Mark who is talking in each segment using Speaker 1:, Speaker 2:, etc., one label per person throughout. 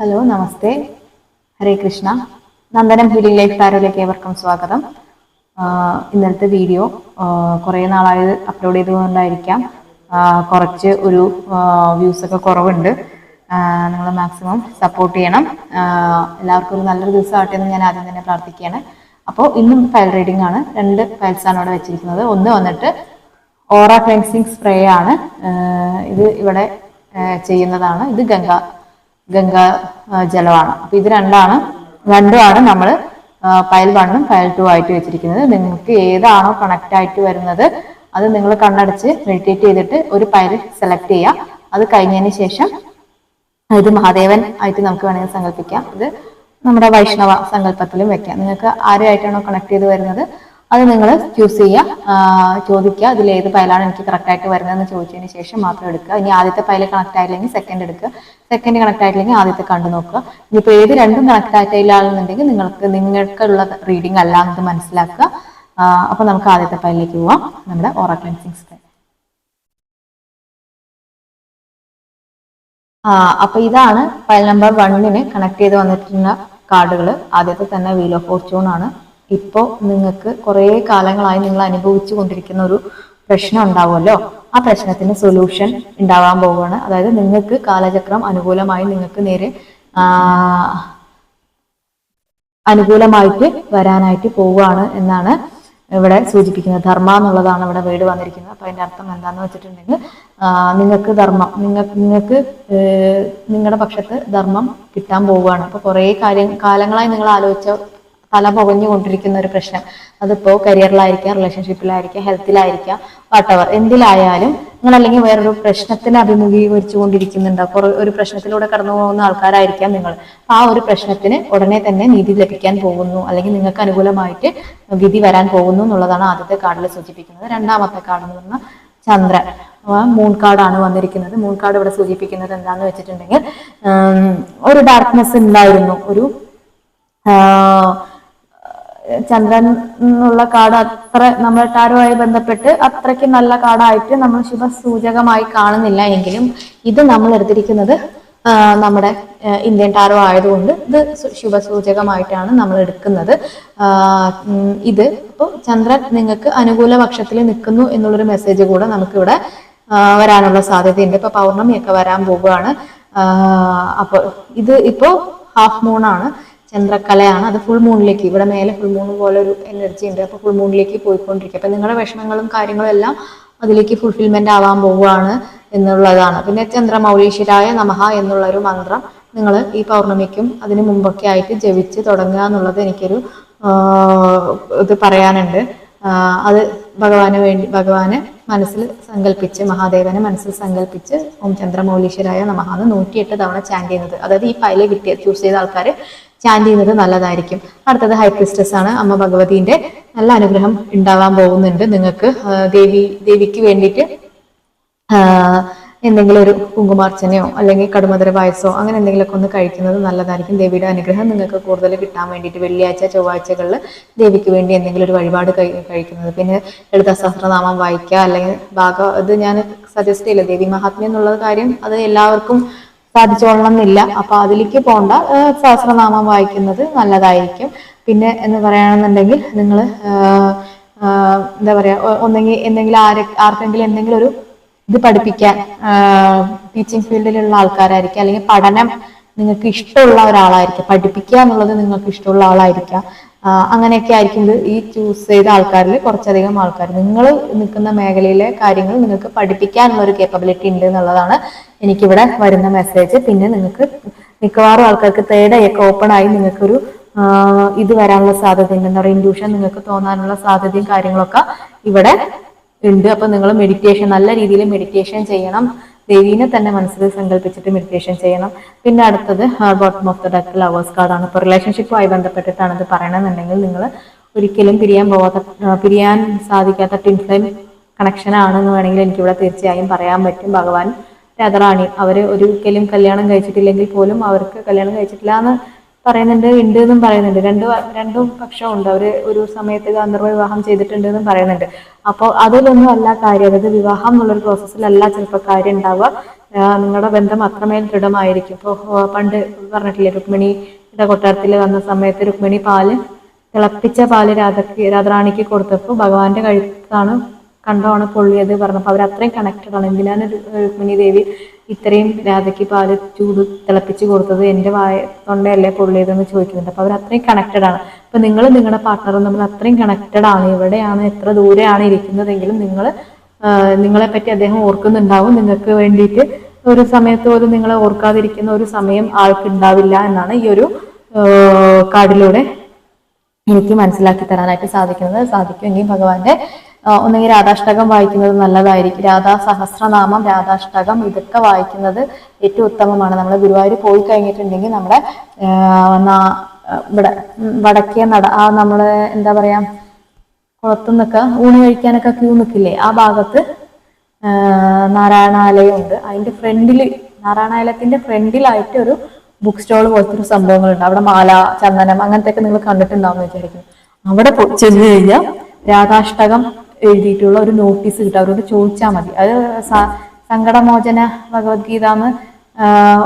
Speaker 1: Hello നമസ്തേ. ഹരേ Krishna. Nandanam healing life ടാരോയിലേക്ക് ഏവർക്കും സ്വാഗതം. ഇന്നലത്തെ വീഡിയോ കുറേ നാളായത് അപ്ലോഡ് ചെയ്തുകൊണ്ടായിരിക്കാം. കുറച്ച് ഒരു വ്യൂസ് ഒക്കെ കുറവുണ്ട്. നിങ്ങൾ മാക്സിമം സപ്പോർട്ട് ചെയ്യണം. എല്ലാവർക്കും ഒരു നല്ലൊരു ദിവസം ആട്ടെ എന്ന് ഞാൻ ആദ്യം തന്നെ പ്രാർത്ഥിക്കുകയാണ്. അപ്പോൾ ഇന്നും ഫയൽ റീഡിംഗ് ആണ്. രണ്ട് ഫയൽസ് ആണ് ഇവിടെ വെച്ചിരിക്കുന്നത്. ഒന്ന് വന്നിട്ട് ഓറ ക്ലെൻസിങ് സ്പ്രേ ആണ്. ഇത് ഇവിടെ ചെയ്യുന്നതാണ്. ഇത് ഗംഗ ഗംഗാ ജലമാണ്. അപ്പൊ ഇത് രണ്ടാണ് രണ്ടുമാണ് നമ്മൾ ഫയൽ വണ്ണും ഫയൽ ടു ആയിട്ട് വെച്ചിരിക്കുന്നത്. നിങ്ങൾക്ക് ഏതാണോ കണക്ട് ആയിട്ട് വരുന്നത് അത് നിങ്ങൾ കണ്ണടച്ച് മെഡിറ്റേറ്റ് ചെയ്തിട്ട് ഒരു ഫയൽ സെലക്ട് ചെയ്യുക അത് കഴിഞ്ഞതിന് ശേഷം ഇത് മഹാദേവൻ ആയിട്ട് നമുക്ക് വേണമെങ്കിൽ സങ്കല്പിക്കാം. ഇത് നമ്മുടെ വൈഷ്ണവ സങ്കല്പത്തിലും വെക്കാം. നിങ്ങൾക്ക് ആരുമായിട്ടാണോ കണക്ട് ചെയ്ത് വരുന്നത് അത് നിങ്ങൾ ചൂസ് ചെയ്യുക ചോദിക്കുക അതിൽ ഏത് ഫയലാണ് എനിക്ക് കറക്റ്റ് ആയിട്ട് വരുന്നതെന്ന് ചോദിച്ചതിന് ശേഷം മാത്രം എടുക്കുക. ഇനി ആദ്യത്തെ ഫയൽ കണക്ട് ആയില്ലെങ്കിൽ സെക്കൻഡ് എടുക്കുക. സെക്കൻഡ് കണക്ട് ആയില്ലെങ്കിൽ ആദ്യത്തെ കണ്ടു നോക്കുക. ഇനിയിപ്പോൾ ഏത് രണ്ടും കണക്ട് ആയിട്ടില്ലാന്നുണ്ടെങ്കിൽ നിങ്ങൾക്ക് നിങ്ങൾക്കുള്ള റീഡിംഗ് അല്ല എന്നത് മനസ്സിലാക്കുക. അപ്പോൾ അപ്പൊ നമുക്ക് ആദ്യത്തെ ഫയലിലേക്ക് പോവാം. നമ്മുടെ ഓറ ക്ലൻസിങ് സ്പ്രേ അപ്പൊ ഇതാണ് ഫയൽ നമ്പർ വണ്ണിന് കണക്ട് ചെയ്ത് വന്നിട്ടുള്ള കാർഡുകൾ ആദ്യത്തെ തന്നെ വീൽ ഓഫ് ഫോർച്യൂൺ ആണ്. ഇപ്പോൾ നിങ്ങൾക്ക് കുറേ കാലങ്ങളായി നിങ്ങൾ അനുഭവിച്ചു കൊണ്ടിരിക്കുന്ന ഒരു പ്രശ്നം ഉണ്ടാവുമല്ലോ. ആ പ്രശ്നത്തിന് സൊല്യൂഷൻ ഉണ്ടാവാൻ പോവുകയാണ്. അതായത് നിങ്ങൾക്ക് കാലചക്രം അനുകൂലമായി നിങ്ങൾക്ക് നേരെ അനുകൂലമായിട്ട് വരാനായിട്ട് പോവുകയാണ് എന്നാണ് ഇവിടെ സൂചിപ്പിക്കുന്നത്. ധർമ്മ എന്നുള്ളതാണ് ഇവിടെ വീട് വന്നിരിക്കുന്നത്. അപ്പൊ അതിന്റെ അർത്ഥം എന്താന്ന് വെച്ചിട്ടുണ്ടെങ്കിൽ നിങ്ങൾക്ക് ധർമ്മം നിങ്ങൾ നിങ്ങൾക്ക് നിങ്ങളുടെ പക്ഷത്ത് ധർമ്മം കിട്ടാൻ പോവുകയാണ്. അപ്പൊ കുറേ കാര്യം കാലങ്ങളായി നിങ്ങൾ ആലോചിച്ച തല പുകഞ്ഞുകൊണ്ടിരിക്കുന്ന ഒരു പ്രശ്നം. അതിപ്പോ കരിയറിലായിരിക്കാം റിലേഷൻഷിപ്പിലായിരിക്കാം ഹെൽത്തിലായിരിക്കാം വാട്ടവർ എന്തിലായാലും നിങ്ങൾ അല്ലെങ്കിൽ വേറൊരു പ്രശ്നത്തിന് അഭിമുഖീകരിച്ചു കൊണ്ടിരിക്കുന്നുണ്ടോ അപ്പോൾ ഒരു പ്രശ്നത്തിലൂടെ കടന്നു പോകുന്ന ആൾക്കാരായിരിക്കാം നിങ്ങൾ. ആ ഒരു പ്രശ്നത്തിന് ഉടനെ തന്നെ നീതി ലഭിക്കാൻ പോകുന്നു. അല്ലെങ്കിൽ നിങ്ങൾക്ക് അനുകൂലമായിട്ട് വിധി വരാൻ പോകുന്നു എന്നുള്ളതാണ് ആദ്യത്തെ കാർഡിൽ സൂചിപ്പിക്കുന്നത്. രണ്ടാമത്തെ കാർഡ് എന്ന് പറഞ്ഞാൽ ചന്ദ്രൻ. മൂൺ കാർഡാണ് വന്നിരിക്കുന്നത്. മൂൺ കാർഡ് ഇവിടെ സൂചിപ്പിക്കുന്നത് എന്താന്ന് വെച്ചിട്ടുണ്ടെങ്കിൽ ഒരു ഡാർക്ക്നെസ് ഉണ്ടായിരുന്നു. ഒരു ചന്ദ്രൻ എന്നുള്ള കാർഡ് അത്ര നമ്മൾ ടാരുമായി ബന്ധപ്പെട്ട് അത്രയ്ക്ക് നല്ല കാർഡായിട്ട് നമ്മൾ ശുഭസൂചകമായി കാണുന്നില്ല എങ്കിലും ഇത് നമ്മൾ എടുത്തിരിക്കുന്നത് നമ്മുടെ ഇന്ത്യൻ ടാരോ ആയതുകൊണ്ട് ഇത് ശുഭ ശുഭസൂചകമായിട്ടാണ് നമ്മൾ എടുക്കുന്നത്. ഇത് ഇപ്പോൾ ചന്ദ്രൻ നിങ്ങൾക്ക് അനുകൂല പക്ഷത്തിൽ നിൽക്കുന്നു എന്നുള്ളൊരു മെസ്സേജ് കൂടെ നമുക്കിവിടെ വരാനുള്ള സാധ്യതയുണ്ട്. ഇപ്പൊ പൗർണമിയൊക്കെ വരാൻ പോവുകയാണ്. അപ്പോൾ ഇത് ഇപ്പോൾ ഹാഫ് മൂണാണ് ആണ്. ചന്ദ്രക്കലയാണ്. അത് ഫുൾ മൂണിലേക്ക് ഇവിടെ മേലെ ഫുൾ മൂൺ പോലെ ഒരു എനർജി ഉണ്ട്. അപ്പൊ ഫുൾ മൂണിലേക്ക് പോയിക്കൊണ്ടിരിക്കും. അപ്പൊ നിങ്ങളുടെ വിഷമങ്ങളും കാര്യങ്ങളും എല്ലാം അതിലേക്ക് ഫുൾഫിൽമെന്റ് ആവാൻ പോവുകയാണ് എന്നുള്ളതാണ്. പിന്നെ ചന്ദ്രമൗലീശ്വരായ നമഹ എന്നുള്ള ഒരു മന്ത്രം നിങ്ങൾ ഈ പൗർണമിക്കും അതിനു മുമ്പൊക്കെ ആയിട്ട് ജപിച്ച് തുടങ്ങുക എന്നുള്ളത് എനിക്കൊരു ഇത് പറയാനുണ്ട്. അത് ഭഗവാന് വേണ്ടി ഭഗവാന് മനസ്സിൽ സങ്കല്പിച്ച് മഹാദേവനെ മനസ്സിൽ സങ്കല്പിച്ച് ഓം ചന്ദ്രമൗലീശ്വരായ നമഹാന്ന് നൂറ്റിയെട്ട് തവണ ചാൻഡ് ചെയ്യുന്നത്. അതായത് ഈ ഫയൽ കിട്ടിയ ചൂസ് ചെയ്ത ആൾക്കാർ ചാൻഡ് ചെയ്യുന്നത് നല്ലതായിരിക്കും. അടുത്തത് ഹൈപ്രിസ്റ്റസ് ആണ്. അമ്മ ഭഗവതിന്റെ നല്ല അനുഗ്രഹം ഉണ്ടാവാൻ പോകുന്നുണ്ട്. നിങ്ങൾക്ക് ദേവി ദേവിക്ക് വേണ്ടിയിട്ട് എന്തെങ്കിലും ഒരു കുങ്കുമാർച്ചനയോ അല്ലെങ്കിൽ കടുമധുര പായസോ അങ്ങനെ എന്തെങ്കിലുമൊക്കെ ഒന്ന് കഴിക്കുന്നത് നല്ലതായിരിക്കും. ദേവിയുടെ അനുഗ്രഹം നിങ്ങൾക്ക് കൂടുതൽ കിട്ടാൻ വേണ്ടിയിട്ട് വെള്ളിയാഴ്ച ചൊവ്വാഴ്ചകളിൽ ദേവിക്ക് വേണ്ടി എന്തെങ്കിലും ഒരു വഴിപാട് കഴിക്കുന്നത്. പിന്നെ ലളിത സഹസ്രനാമം വായിക്കുക അല്ലെങ്കിൽ ഭാഗം ഇത് ഞാൻ സജസ്റ്റ് ചെയ്യില്ല. ദേവി മഹാത്മ്യം എന്നുള്ള കാര്യം അത് എല്ലാവർക്കും സാധിച്ചോളണം എന്നില്ല അപ്പൊ അതിലേക്ക് പോണ്ട. സഹസ്രനാമം വായിക്കുന്നത് നല്ലതായിരിക്കും. പിന്നെ എന്ന് പറയുകയാണെന്നുണ്ടെങ്കിൽ നിങ്ങൾ എന്താ പറയാ ഒന്നെങ്കിൽ എന്തെങ്കിലും ആരെ ആർക്കെങ്കിലും എന്തെങ്കിലും ഒരു ഇത് പഠിപ്പിക്കാൻ ടീച്ചിങ് ഫീൽഡിലുള്ള ആൾക്കാരായിരിക്കും. അല്ലെങ്കിൽ പഠനം നിങ്ങൾക്ക് ഇഷ്ടമുള്ള ഒരാളായിരിക്കും. പഠിപ്പിക്കുക എന്നുള്ളത് നിങ്ങൾക്ക് ഇഷ്ടമുള്ള ആളായിരിക്കാം. അങ്ങനെയൊക്കെ ആയിരിക്കും ഇത് ഈ ചൂസ് ചെയ്ത ആൾക്കാരിൽ കുറച്ചധികം ആൾക്കാർ. നിങ്ങൾ നിൽക്കുന്ന മേഖലയിലെ കാര്യങ്ങൾ നിങ്ങൾക്ക് പഠിപ്പിക്കാനുള്ള ഒരു കേപ്പബിലിറ്റി ഉണ്ട് എന്നുള്ളതാണ് എനിക്കിവിടെ വരുന്ന മെസ്സേജ് പിന്നെ നിങ്ങൾക്ക് മിക്കവാറും ആൾക്കാർക്ക് തേർഡ് ഓപ്പൺ ആയി നിങ്ങൾക്കൊരു ഇത് വരാനുള്ള സാധ്യതയുണ്ട്. എന്താ പറയുക ഇൻഡ്യൂഷൻ നിങ്ങൾക്ക് തോന്നാനുള്ള സാധ്യതയും കാര്യങ്ങളൊക്കെ ഇവിടെ ഉണ്ട്. അപ്പൊ നിങ്ങൾ മെഡിറ്റേഷൻ നല്ല രീതിയിൽ മെഡിറ്റേഷൻ ചെയ്യണം. ദേവീനെ തന്നെ മനസ്സിൽ സങ്കല്പിച്ചിട്ട് മെഡിറ്റേഷൻ ചെയ്യണം. പിന്നെ അടുത്തത് bottom of the deck lovers കാർഡാണ് ഇപ്പോൾ റിലേഷൻഷിപ്പുമായി ബന്ധപ്പെട്ടിട്ടാണ് ഇത് പറയണമെന്നുണ്ടെങ്കിൽ നിങ്ങൾ ഒരിക്കലും പിരിയാൻ പോവാത്ത പിരിയാൻ സാധിക്കാത്ത ടിൻ കണക്ഷൻ ആണെന്ന് വേണമെങ്കിൽ എനിക്കിവിടെ തീർച്ചയായും പറയാൻ പറ്റും. ഭഗവാൻ രാധാറാണി അവർ ഒരിക്കലും കല്യാണം കഴിച്ചിട്ടില്ലെങ്കിൽ പോലും അവർക്ക് കല്യാണം കഴിച്ചിട്ടില്ല എന്ന് പറയുന്നുണ്ട് ഉണ്ട് എന്നും പറയുന്നുണ്ട്. രണ്ട് രണ്ടും പക്ഷം ഉണ്ട് അവർ ഒരു സമയത്ത് ഗാന്ധർവ വിവാഹം ചെയ്തിട്ടുണ്ട് എന്നും പറയുന്നുണ്ട്. അപ്പോൾ അതിലൊന്നും അല്ല കാര്യം. അതായത് വിവാഹം എന്നുള്ളൊരു പ്രോസസ്സിലല്ല ചിലപ്പോൾ കാര്യം ഉണ്ടാവുക നിങ്ങളുടെ ബന്ധം അത്രമേൽ ദൃഢമായിരിക്കും. ഇപ്പോൾ പണ്ട് പറഞ്ഞിട്ടില്ലേ രുക്മിണിയുടെ കൊട്ടാരത്തിൽ വന്ന സമയത്ത് രുക്മിണി പാൽ തിളപ്പിച്ച പാൽ രാധക്ക് രാധറാണിക്ക് കൊടുത്തപ്പോൾ ഭഗവാന്റെ കഴുത്താണ് കണ്ടോണ് പൊള്ളിയത് പറഞ്ഞപ്പോൾ അവർ അത്രയും കണക്റ്റഡ് ആണ്. എന്തിനാണ് രുക്മിണി ദേവി ഇത്രയും രാധയ്ക്ക് പാൽ ചൂട് തിളപ്പിച്ച് കൊടുത്തത് എന്റെ വായ തൊണ്ടയല്ലേ പൊള്ളിയതെന്ന് ചോദിക്കുന്നുണ്ട്. അപ്പോൾ അവർ അത്രയും കണക്റ്റഡ് ആണ്. അപ്പോൾ നിങ്ങൾ നിങ്ങളുടെ പാർട്ട്ണറും തമ്മിൽ അത്രയും കണക്റ്റഡ് ആണ്. എവിടെയാണ് എത്ര ദൂരെയാണ് ഇരിക്കുന്നതെങ്കിലും നിങ്ങൾ നിങ്ങളെ പറ്റി അദ്ദേഹം ഓർക്കുന്നുണ്ടാവും. നിങ്ങൾക്ക് വേണ്ടിയിട്ട് ഒരു സമയത്ത് പോലും നിങ്ങളെ ഓർക്കാതിരിക്കുന്ന ഒരു സമയം ആൾക്ക് ഉണ്ടാവില്ല എന്നാണ് ഈ ഒരു കാർഡിലൂടെ എനിക്ക് മനസ്സിലാക്കി തരാനായിട്ട് സാധിക്കുന്നത്. സാധിക്കുമെങ്കിൽ ഭഗവാന്റെ ഒന്നെങ്കിൽ രാധാഷ്ടകം വായിക്കുന്നത് നല്ലതായിരിക്കും. രാധാ സഹസ്രനാമം രാധാഷ്ടകം ഇതൊക്കെ വായിക്കുന്നത് ഏറ്റവും ഉത്തമമാണ്. നമ്മൾ ഗുരുവായൂർ പോയി കഴിഞ്ഞിട്ടുണ്ടെങ്കിൽ നമ്മുടെ ഇവിടെ വടക്കേ നട ആ നമ്മൾ എന്താ പറയാ കുളത്തുനിന്നൊക്കെ ഊണ് കഴിക്കാനൊക്കെ ക്യൂ നിൽക്കില്ലേ? ആ ഭാഗത്ത് നാരായണാലയം ഉണ്ട് അതിന്റെ ഫ്രണ്ടിൽ നാരായണാലയത്തിന്റെ ഫ്രണ്ടിലായിട്ട് ഒരു ബുക്ക് സ്റ്റോൾ പോലത്തെ ഒരു സംഭവങ്ങളുണ്ട്. അവിടെ മാല ചന്ദനം അങ്ങനത്തെ ഒക്കെ നിങ്ങൾ കണ്ടിട്ടുണ്ടാവും എന്ന് വിചാരിക്കുന്നു. അവിടെ ചെന്ന് കഴിഞ്ഞാൽ രാധാഷ്ടകം എഴുതിയിട്ടുള്ള ഒരു നോട്ടീസ് കിട്ടും. അവരോട് ചോദിച്ചാൽ മതി. അത് സങ്കടമോചന ഭഗവത്ഗീത എന്ന്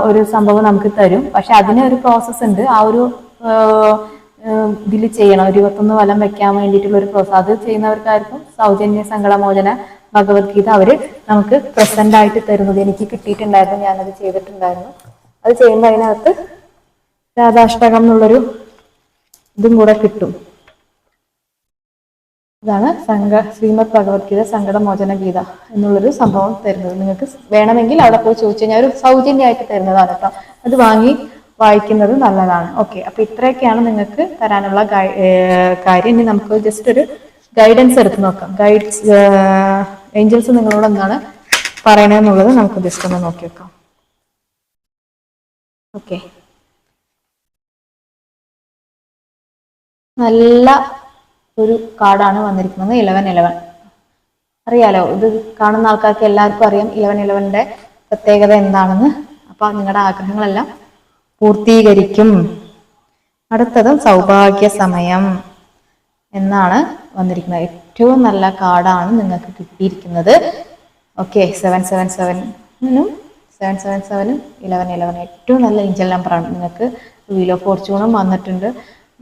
Speaker 1: ഒരു സംഭവം നമുക്ക് തരും. പക്ഷെ അതിന് ഒരു പ്രോസസ്സ് ഉണ്ട്. ആ ഒരു ഇതിൽ ചെയ്യണം. ഒരു ഇരുപത്തൊന്ന് വലം വെക്കാൻ വേണ്ടിയിട്ടുള്ള ഒരു പ്രോസസ് അത് ചെയ്യുന്നവർക്കായിരിക്കും സൗജന്യ സങ്കടമോചന ഭഗവത്ഗീത അവർ നമുക്ക് പ്രസന്റ് ആയിട്ട് തരുന്നത്. എനിക്ക് കിട്ടിയിട്ടുണ്ടായിരുന്നു. ഞാനത് ചെയ്തിട്ടുണ്ടായിരുന്നു. അത് ചെയ്യുമ്പോൾ അതിനകത്ത് രാധാഷ്ടകം എന്നുള്ളൊരു ഇതും കൂടെ കിട്ടും. ഇതാണ് സംഘ ശ്രീമദ് ഭഗവത്ഗീത സങ്കടമോചന ഗീത എന്നുള്ളൊരു സംഭവം തരുന്നത്. നിങ്ങൾക്ക് വേണമെങ്കിൽ അവിടെ പോയി ചോദിച്ചു കഴിഞ്ഞാൽ ഒരു സൗജന്യമായിട്ട് തരുന്നതാണ് കേട്ടോ. അത് വാങ്ങി വായിക്കുന്നത് നല്ലതാണ്. ഓക്കെ അപ്പൊ ഇത്രയൊക്കെയാണ് നിങ്ങൾക്ക് തരാനുള്ള കാര്യം. ഇനി നമുക്ക് ജസ്റ്റ് ഒരു ഗൈഡൻസ് എടുത്ത് നോക്കാം. ഗൈഡ്സ് ഏഞ്ചൽസ് നിങ്ങളോട് എന്താണ് പറയണെന്നുള്ളത് നമുക്ക് ജസ്റ്റ് ഒന്ന് നോക്കി വെക്കാം. ഓക്കെ നല്ല ഒരു കാർഡാണ് വന്നിരിക്കുന്നത് ഇലവൻ ഇലവൻ അറിയാലോ ഇത് കാണുന്ന ആൾക്കാർക്ക് എല്ലാവർക്കും അറിയാം ഇലവൻ ഇലവന്റെ പ്രത്യേകത എന്താണെന്ന്. അപ്പൊ നിങ്ങളുടെ ആഗ്രഹങ്ങളെല്ലാം പൂർത്തീകരിക്കും. അടുത്തതും സൗഭാഗ്യ സമയം എന്നാണ് വന്നിരിക്കുന്നത്. ഏറ്റവും നല്ല കാർഡാണ് നിങ്ങൾക്ക് കിട്ടിയിരിക്കുന്നത്. ഓക്കെ സെവൻ സെവൻ സെവനും സെവൻ സെവൻ സെവനും ഇലവൻ ഇലവൻ ഏറ്റവും നല്ല ഇഞ്ചൽ നമ്പറാണ് നിങ്ങൾക്ക് വീൽ ഓഫ് ഫോർച്യൂണും വന്നിട്ടുണ്ട്.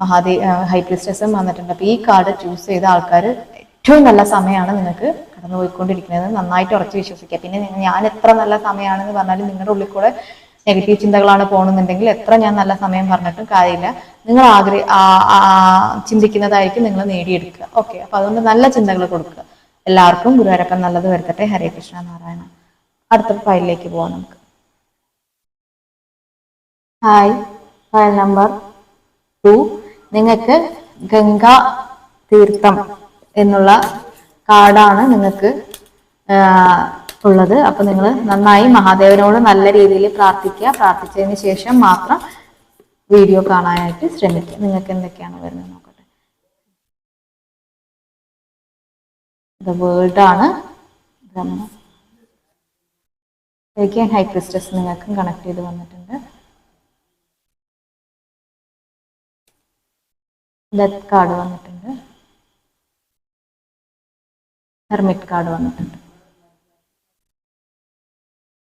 Speaker 1: മഹാദേ ഹൈ പ്രിസ്റ്റസും വന്നിട്ടുണ്ട്. അപ്പോൾ ഈ കാർഡ് ചൂസ് ചെയ്ത ആൾക്കാർ ഏറ്റവും നല്ല സമയമാണ് നിങ്ങൾക്ക് കടന്നു പോയിക്കൊണ്ടിരിക്കുന്നത് നന്നായിട്ട് ഉറച്ചു വിശ്വസിക്കുക. പിന്നെ ഞാൻ എത്ര നല്ല സമയമാണെന്ന് പറഞ്ഞാലും നിങ്ങളുടെ ഉള്ളിൽ കൂടെ നെഗറ്റീവ് ചിന്തകളാണ് പോകണമെന്നുണ്ടെങ്കിൽ എത്ര ഞാൻ നല്ല സമയം പറഞ്ഞിട്ടും കാര്യമില്ല. നിങ്ങൾ ആഗ്രഹ ചിന്തിക്കുന്നതായിരിക്കും നിങ്ങൾ നേടിയെടുക്കുക. ഓക്കെ. അപ്പൊ അതുകൊണ്ട് നല്ല ചിന്തകൾ കൊടുക്കുക. എല്ലാവർക്കും ഗുരുവായൂരപ്പൻ നല്ലത് വരുത്തട്ടെ. ഹരേ കൃഷ്ണ നാരായണ. അടുത്ത ഫയലിലേക്ക് പോവാം നമുക്ക്. ഹായ് ഫയൽ നമ്പർ ടു നിങ്ങൾക്ക് ഗംഗ തീർത്ഥം എന്നുള്ള കാർഡാണ് നിങ്ങൾക്ക് ഉള്ളത്. അപ്പൊ നിങ്ങൾ നന്നായി മഹാദേവനോട് നല്ല രീതിയിൽ പ്രാർത്ഥിക്കുക. പ്രാർത്ഥിച്ചതിന് ശേഷം മാത്രം വീഡിയോ കാണാനായിട്ട് ശ്രമിക്കുക. നിങ്ങൾക്ക് എന്തൊക്കെയാണ് വരുന്നത് നോക്കട്ടെ. ദ വേൾഡ് ആണ്. ഹൈ ക്രിസ്റ്റസ് നിങ്ങൾക്കും കണക്ട് ചെയ്ത് വന്നിട്ടുണ്ട്. ഡെത്ത് കാർഡ് വന്നിട്ടുണ്ട്. ഹെർമിറ്റ് കാർഡ് വന്നിട്ടുണ്ട്.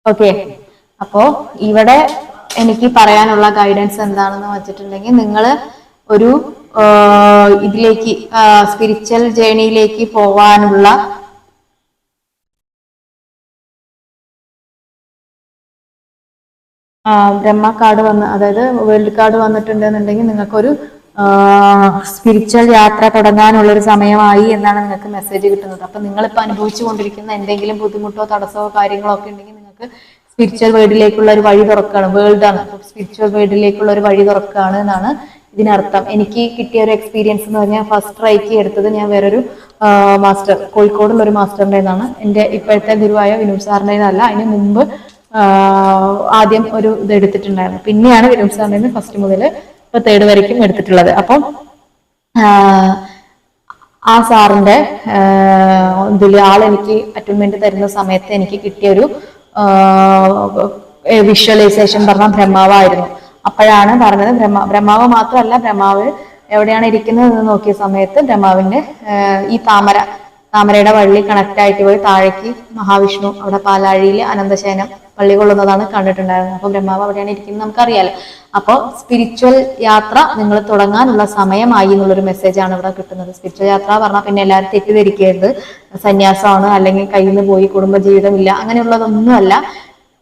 Speaker 1: ഓക്കെ അപ്പോ ഇവിടെ എനിക്ക് പറയാനുള്ള ഗൈഡൻസ് എന്താണെന്ന് വെച്ചിട്ടുണ്ടെങ്കിൽ നിങ്ങൾ ഒരു ഇതിലേക്ക് സ്പിരിച്വൽ ജേണിയിലേക്ക് പോവാനുള്ള ബ്രഹ്മ കാർഡ് വന്ന് അതായത് വേൾഡ് കാർഡ് വന്നിട്ടുണ്ടെന്നുണ്ടെങ്കിൽ നിങ്ങൾക്കൊരു സ്പിരിച്വൽ യാത്ര തുടങ്ങാനുള്ള ഒരു സമയമായി എന്നാണ് നിങ്ങൾക്ക് മെസ്സേജ് കിട്ടുന്നത്. അപ്പൊ നിങ്ങളിപ്പോൾ അനുഭവിച്ചു കൊണ്ടിരിക്കുന്ന എന്തെങ്കിലും ബുദ്ധിമുട്ടോ തടസ്സമോ കാര്യങ്ങളോ ഒക്കെ ഉണ്ടെങ്കിൽ നിങ്ങൾക്ക് സ്പിരിച്വൽ വേൾഡിലേക്കുള്ള ഒരു വഴി തുറക്കുകയാണ് വേൾഡ് ആണ്. സ്പിരിച്വൽ വേൾഡിലേക്കുള്ള ഒരു വഴി തുറക്കുകയാണ് എന്നാണ് ഇതിനർത്ഥം. എനിക്ക് കിട്ടിയ ഒരു എക്സ്പീരിയൻസ് എന്ന് പറഞ്ഞാൽ ഫസ്റ്റ് ട്രൈക്ക് എടുത്തത് ഞാൻ വേറൊരു മാസ്റ്റർ കോഴിക്കോടുള്ള ഒരു മാസ്റ്ററിന്റെ നിന്നാണ് എന്റെ ഇപ്പോഴത്തെ ഗുരുവായ വിനോദ് സാറിന്റെ അല്ല അതിന് മുമ്പ് ആദ്യം ഒരു ഇത് എടുത്തിട്ടുണ്ടായിരുന്നു. പിന്നെയാണ് വിനോദ് സാറിന്റെ ഫസ്റ്റ് മുതൽ ഇപ്പൊ തേർഡ് വരയ്ക്കും എടുത്തിട്ടുള്ളത്. അപ്പം ആ സാറിന്റെ ഇതിൽ ആൾ എനിക്ക് അറ്റൻമെന്റ് തരുന്ന സമയത്ത് എനിക്ക് കിട്ടിയ ഒരു വിഷ്വലൈസേഷൻ പറഞ്ഞ ബ്രഹ്മാവായിരുന്നു. അപ്പോഴാണ് പറഞ്ഞത് ബ്രഹ്മ ബ്രഹ്മാവ് മാത്രമല്ല ബ്രഹ്മാവ് എവിടെയാണ് ഇരിക്കുന്നത് എന്ന് നോക്കിയ സമയത്ത് ബ്രഹ്മാവിന്റെ ഈ താമര താമരയുടെ വള്ളി കണക്ട് ആയിട്ട് പോയി താഴേക്ക് മഹാവിഷ്ണു അവിടെ പാലാഴിയിൽ അനന്തശയനം പള്ളി കൊള്ളുന്നതാണ് കണ്ടിട്ടുണ്ടായിരുന്നത്. അപ്പൊ ബ്രഹ്മാവ് അവിടെയാണ് ഇരിക്കുന്നത് നമുക്കറിയാലോ. അപ്പോൾ സ്പിരിച്വൽ യാത്ര നിങ്ങൾ തുടങ്ങാനുള്ള സമയമായി എന്നുള്ളൊരു ആണ് ഇവിടെ കിട്ടുന്നത്. സ്പിരിച്വൽ യാത്ര പറഞ്ഞാൽ പിന്നെ എല്ലാവരും തെറ്റിദ്ധരിക്കരുത്. സന്യാസമാണ് അല്ലെങ്കിൽ കയ്യിൽ നിന്ന് പോയി കുടുംബജീവിതമില്ല അങ്ങനെയുള്ളതൊന്നുമല്ല.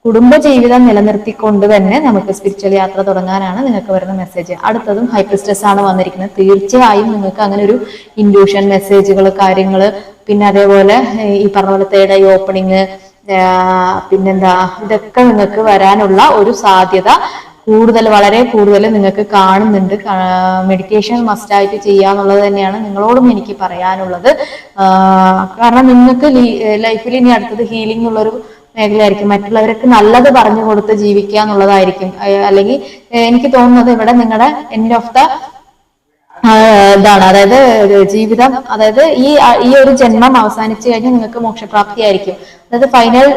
Speaker 1: കുടുംബജീവിതം നിലനിർത്തിക്കൊണ്ട് തന്നെ നമുക്ക് സ്പിരിച്വൽ യാത്ര തുടങ്ങാനാണ് നിങ്ങൾക്ക് വരുന്ന മെസ്സേജ് അടുത്തതും ഹൈപ്പർ സ്ട്രെസ് ആണ് വന്നിരിക്കുന്നത്. തീർച്ചയായും നിങ്ങൾക്ക് അങ്ങനെ ഒരു ഇൻഡ്യൂഷൻ മെസ്സേജുകൾ കാര്യങ്ങൾ പിന്നെ അതേപോലെ ഈ പറഞ്ഞ പോലെ തേർഡ് ഐ ഓപ്പണിങ് പിന്നെന്താ ഇതൊക്കെ നിങ്ങൾക്ക് വരാനുള്ള ഒരു സാധ്യത കൂടുതൽ വളരെ കൂടുതൽ നിങ്ങൾക്ക് കാണുന്നുണ്ട്. മെഡിറ്റേഷൻ മസ്റ്റായിട്ട് ചെയ്യാന്നുള്ളത് തന്നെയാണ് നിങ്ങളോടും എനിക്ക് പറയാനുള്ളത്. കാരണം നിങ്ങൾക്ക് ലൈഫിൽ ഇനി അടുത്തത് ഹീലിംഗ് ഉള്ളൊരു മേഖലയായിരിക്കും. മറ്റുള്ളവർക്ക് നല്ലത് പറഞ്ഞു കൊടുത്ത് ജീവിക്കുക എന്നുള്ളതായിരിക്കും. അല്ലെങ്കിൽ എനിക്ക് തോന്നുന്നത് ഇവിടെ നിങ്ങളുടെ എൻഡ് ഓഫ് ദ ഇതാണ്. അതായത് ജീവിതം അതായത് ഈ ഈ ഒരു ജന്മം അവസാനിച്ചു കഴിഞ്ഞാൽ നിങ്ങൾക്ക് മോക്ഷപ്രാപ്തി ആയിരിക്കും അതായത് ഫൈനൽ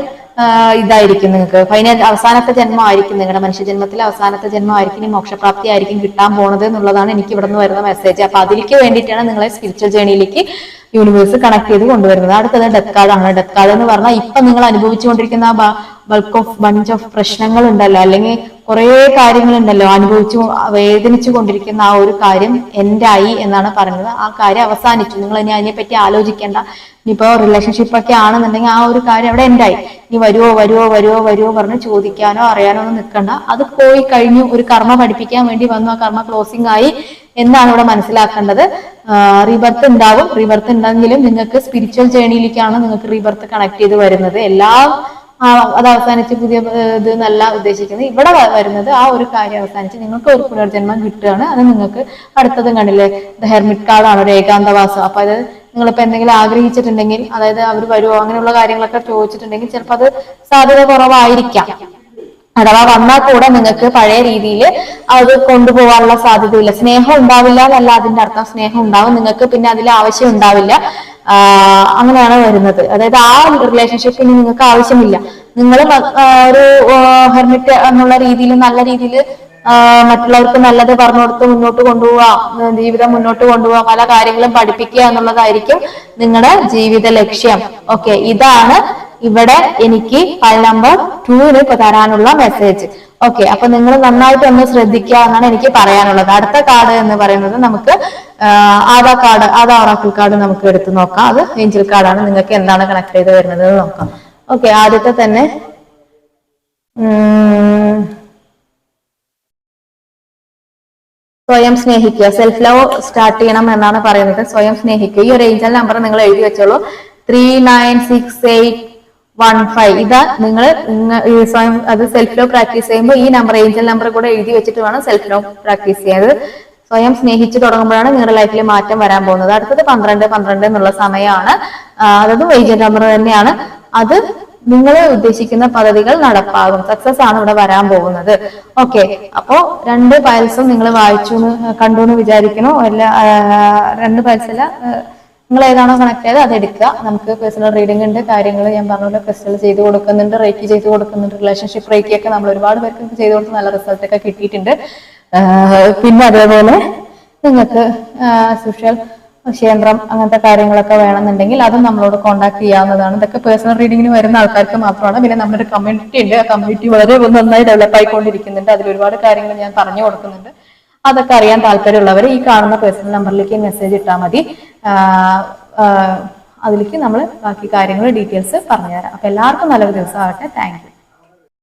Speaker 1: ഇതായിരിക്കും നിങ്ങൾക്ക്. ഫൈനൽ അവസാനത്തെ ജന്മമായിരിക്കും നിങ്ങളുടെ മനുഷ്യജന്മത്തിലെ അവസാനത്തെ ജന്മമായിരിക്കും ഈ മോക്ഷപ്രാപ്തി ആയിരിക്കും കിട്ടാൻ പോണത് എന്നുള്ളതാണ് എനിക്ക് ഇവിടെ നിന്ന് വരുന്ന മെസ്സേജ് അപ്പൊ അതിലേക്ക് വേണ്ടിയിട്ടാണ് നിങ്ങളെ സ്പിരിച്വൽ ജേണിയിലേക്ക് യൂണിവേഴ്സ് കണക്ട് ചെയ്ത് കൊണ്ടുവരുന്നത്. അടുത്തത് ഡെത്ത് കാർഡാണ് ഡെത്ത് കാർഡ് എന്ന് പറഞ്ഞാൽ ഇപ്പൊ നിങ്ങൾ അനുഭവിച്ചുകൊണ്ടിരിക്കുന്ന ബൾക്ക് ഓഫ് ബഞ്ച് ഓഫ് പ്രശ്നങ്ങൾ ഉണ്ടല്ലോ അല്ലെങ്കിൽ കുറെ കാര്യങ്ങളുണ്ടല്ലോ. അനുഭവിച്ചു വേദനിച്ചു കൊണ്ടിരിക്കുന്ന ആ ഒരു കാര്യം എൻഡായി എന്നാണ് പറഞ്ഞത്. ആ കാര്യം അവസാനിച്ചു. നിങ്ങൾ ഇനി അതിനെപ്പറ്റി ആലോചിക്കേണ്ട. ഇനിയിപ്പോ റിലേഷൻഷിപ്പ് ഒക്കെ ആണെന്നുണ്ടെങ്കിൽ ആ ഒരു കാര്യം അവിടെ എൻഡായി ഇനി വരുവോ വരുവോ വരുവോ വരുവോ പറഞ്ഞ് ചോദിക്കാനോ അറിയാനോ ഒന്നും നിൽക്കണ്ട. അത് പോയി കഴിഞ്ഞു ഒരു കർമ്മ പഠിപ്പിക്കാൻ വേണ്ടി വന്നു. ആ കർമ്മ ക്ലോസിംഗ് ആയി എന്നാണ് ഇവിടെ മനസ്സിലാക്കേണ്ടത്. റീബർത്ത് ഉണ്ടാവും. റീബർത്ത് ഉണ്ടെങ്കിലും നിങ്ങൾക്ക് സ്പിരിച്വൽ ജേണിയിലേക്കാണ് നിങ്ങൾക്ക് റീബർത്ത് കണക്ട് ചെയ്ത് വരുന്നത്. എല്ലാം അത് അവസാനിച്ച് പുതിയ ഇത് നല്ല ഉദ്ദേശിക്കുന്നത്. ഇവിടെ വരുന്നത് ആ ഒരു കാര്യം അവസാനിച്ച് നിങ്ങൾക്ക് ഒരു പുനർജന്മം കിട്ടുകയാണ്. അത് നിങ്ങൾക്ക് അടുത്തതും കണ്ടില്ലേ? ഹെർമിറ്റ് കാർഡാണ് ഒരു ഏകാന്തവാസം അപ്പൊ അത് നിങ്ങളിപ്പോ എന്തെങ്കിലും ആഗ്രഹിച്ചിട്ടുണ്ടെങ്കിൽ അതായത് അവർ വരുമോ അങ്ങനെയുള്ള കാര്യങ്ങളൊക്കെ ചോദിച്ചിട്ടുണ്ടെങ്കിൽ ചിലപ്പോൾ അത് സാധ്യത കുറവായിരിക്കാം. അഥവാ വന്നാൽ കൂടെ നിങ്ങൾക്ക് പഴയ രീതിയിൽ അത് കൊണ്ടുപോകാനുള്ള സാധ്യതയില്ല. സ്നേഹം ഉണ്ടാവില്ല എന്നല്ല അതിന്റെ അർത്ഥം. സ്നേഹം ഉണ്ടാവും. നിങ്ങൾക്ക് പിന്നെ അതിൽ ആവശ്യം ഉണ്ടാവില്ല. അങ്ങനെയാണ് വരുന്നത്. അതായത് ആ റിലേഷൻഷിപ്പ് ഇനി നിങ്ങൾക്ക് ആവശ്യമില്ല. നിങ്ങൾ ഒരു ഹെർമിറ്റ് എന്നുള്ള രീതിയിൽ നല്ല രീതിയിൽ മറ്റുള്ളവർക്ക് നല്ലത് പറഞ്ഞു കൊടുത്ത് മുന്നോട്ട് കൊണ്ടുപോവാം ജീവിതം മുന്നോട്ട് കൊണ്ടുപോവാം പല കാര്യങ്ങളും പഠിപ്പിക്കുക എന്നുള്ളതായിരിക്കും നിങ്ങളുടെ ജീവിത ലക്ഷ്യം. ഓക്കെ ഇതാണ് ഇവിടെ എനിക്ക് ഫയൽ നമ്പർ ടൂവിന് തരാനുള്ള മെസ്സേജ് ഓക്കെ അപ്പൊ നിങ്ങൾ നന്നായിട്ട് ഒന്ന് ശ്രദ്ധിക്കുക എന്നാണ് എനിക്ക് പറയാനുള്ളത്. അടുത്ത കാർഡ് എന്ന് പറയുന്നത് നമുക്ക് Aadhaar card Aadhaar oracle card നമുക്ക് എടുത്തു നോക്കാം. അത് ഏഞ്ചൽ കാർഡാണ് നിങ്ങൾക്ക് എന്താണ് കണക്ട് ചെയ്ത് വരുന്നത് നോക്കാം. ഓക്കെ ആദ്യത്തെ തന്നെ സ്വയം സ്നേഹിക്കുക. സെൽഫ് ലവ് സ്റ്റാർട്ട് ചെയ്യണം എന്നാണ് പറയുന്നത്. സ്വയം സ്നേഹിക്കുക. ഈ ഒരു ഏഞ്ചൽ നമ്പർ നിങ്ങൾ എഴുതി വെച്ചോളൂ. Three nine six eight one five ഇതാ നിങ്ങൾ സ്വയം അത് സെൽഫ് ലോ പ്രാക്ടീസ് ചെയ്യുമ്പോൾ ഈ നമ്പർ ഏഞ്ചൽ നമ്പർ കൂടെ എഴുതി വെച്ചിട്ട് വേണം സെൽഫ് ലോ പ്രാക്ടീസ് ചെയ്യാൻ സ്വയം സ്നേഹിച്ചു തുടങ്ങുമ്പോഴാണ് നിങ്ങളുടെ ലൈഫിൽ മാറ്റം വരാൻ പോകുന്നത്. അടുത്തത് പന്ത്രണ്ട് പന്ത്രണ്ട് എന്നുള്ള സമയമാണ് അതതും അതും ഏജന്റ് നമ്പർ തന്നെയാണ്. അത് നിങ്ങൾ ഉദ്ദേശിക്കുന്ന പദ്ധതികൾ നടപ്പാകും. സക്സസ് ആണ് ഇവിടെ വരാൻ പോകുന്നത്. ഓക്കെ അപ്പോ രണ്ട് പയൽസും നിങ്ങൾ വായിച്ചു കണ്ടു എന്ന് വിചാരിക്കണോ എല്ലാ രണ്ട് പയൽസ് അല്ല നിങ്ങൾ ഏതാണോ കണക്ട് ചെയ്ത് അത് എടുക്കുക. നമുക്ക് പേഴ്സണൽ റീഡിംഗ് ഉണ്ട് കാര്യങ്ങൾ ഞാൻ പറഞ്ഞ ക്രിസ്റ്റൽ ചെയ്ത് കൊടുക്കുന്നുണ്ട് റേക്കി ചെയ്ത് കൊടുക്കുന്നുണ്ട് റിലേഷൻഷിപ്പ് റേക്കി ഒക്കെ നമ്മൾ ഒരുപാട് പേർക്ക് ചെയ്ത് കൊടുത്ത് നല്ല റിസൾട്ട് ഒക്കെ കിട്ടിയിട്ടുണ്ട്. പിന്നെ അതേപോലെ നിങ്ങൾക്ക് സോഷ്യൽ ക്ഷേത്രം അങ്ങനത്തെ കാര്യങ്ങളൊക്കെ വേണമെന്നുണ്ടെങ്കിൽ അതും നമ്മളോട് കോൺടാക്ട് ചെയ്യാവുന്നതാണ്. ഇതൊക്കെ പേഴ്സണൽ റീഡിങ്ങിന് വരുന്ന ആൾക്കാർക്ക് മാത്രമാണ്. പിന്നെ നമ്മുടെ ഒരു കമ്മ്യൂണിറ്റി ഉണ്ട്. ആ കമ്മ്യൂണിറ്റി വളരെ നന്നായി ഡെവലപ്പ് ആയിക്കൊണ്ടിരിക്കുന്നുണ്ട്. അതിൽ ഒരുപാട് കാര്യങ്ങൾ ഞാൻ പറഞ്ഞു കൊടുക്കുന്നുണ്ട്. അതൊക്കെ അറിയാൻ താല്പര്യമുള്ളവർ ഈ കാണുന്ന പേഴ്സണൽ നമ്പറിലേക്ക് മെസ്സേജ് ഇട്ടാൽ മതി. അതിലേക്ക് നമ്മൾ ബാക്കി കാര്യങ്ങൾ ഡീറ്റെയിൽസ് പറഞ്ഞുതരാം. അപ്പോൾ എല്ലാവർക്കും നല്ലൊരു ദിവസം ആവട്ടെ. താങ്ക്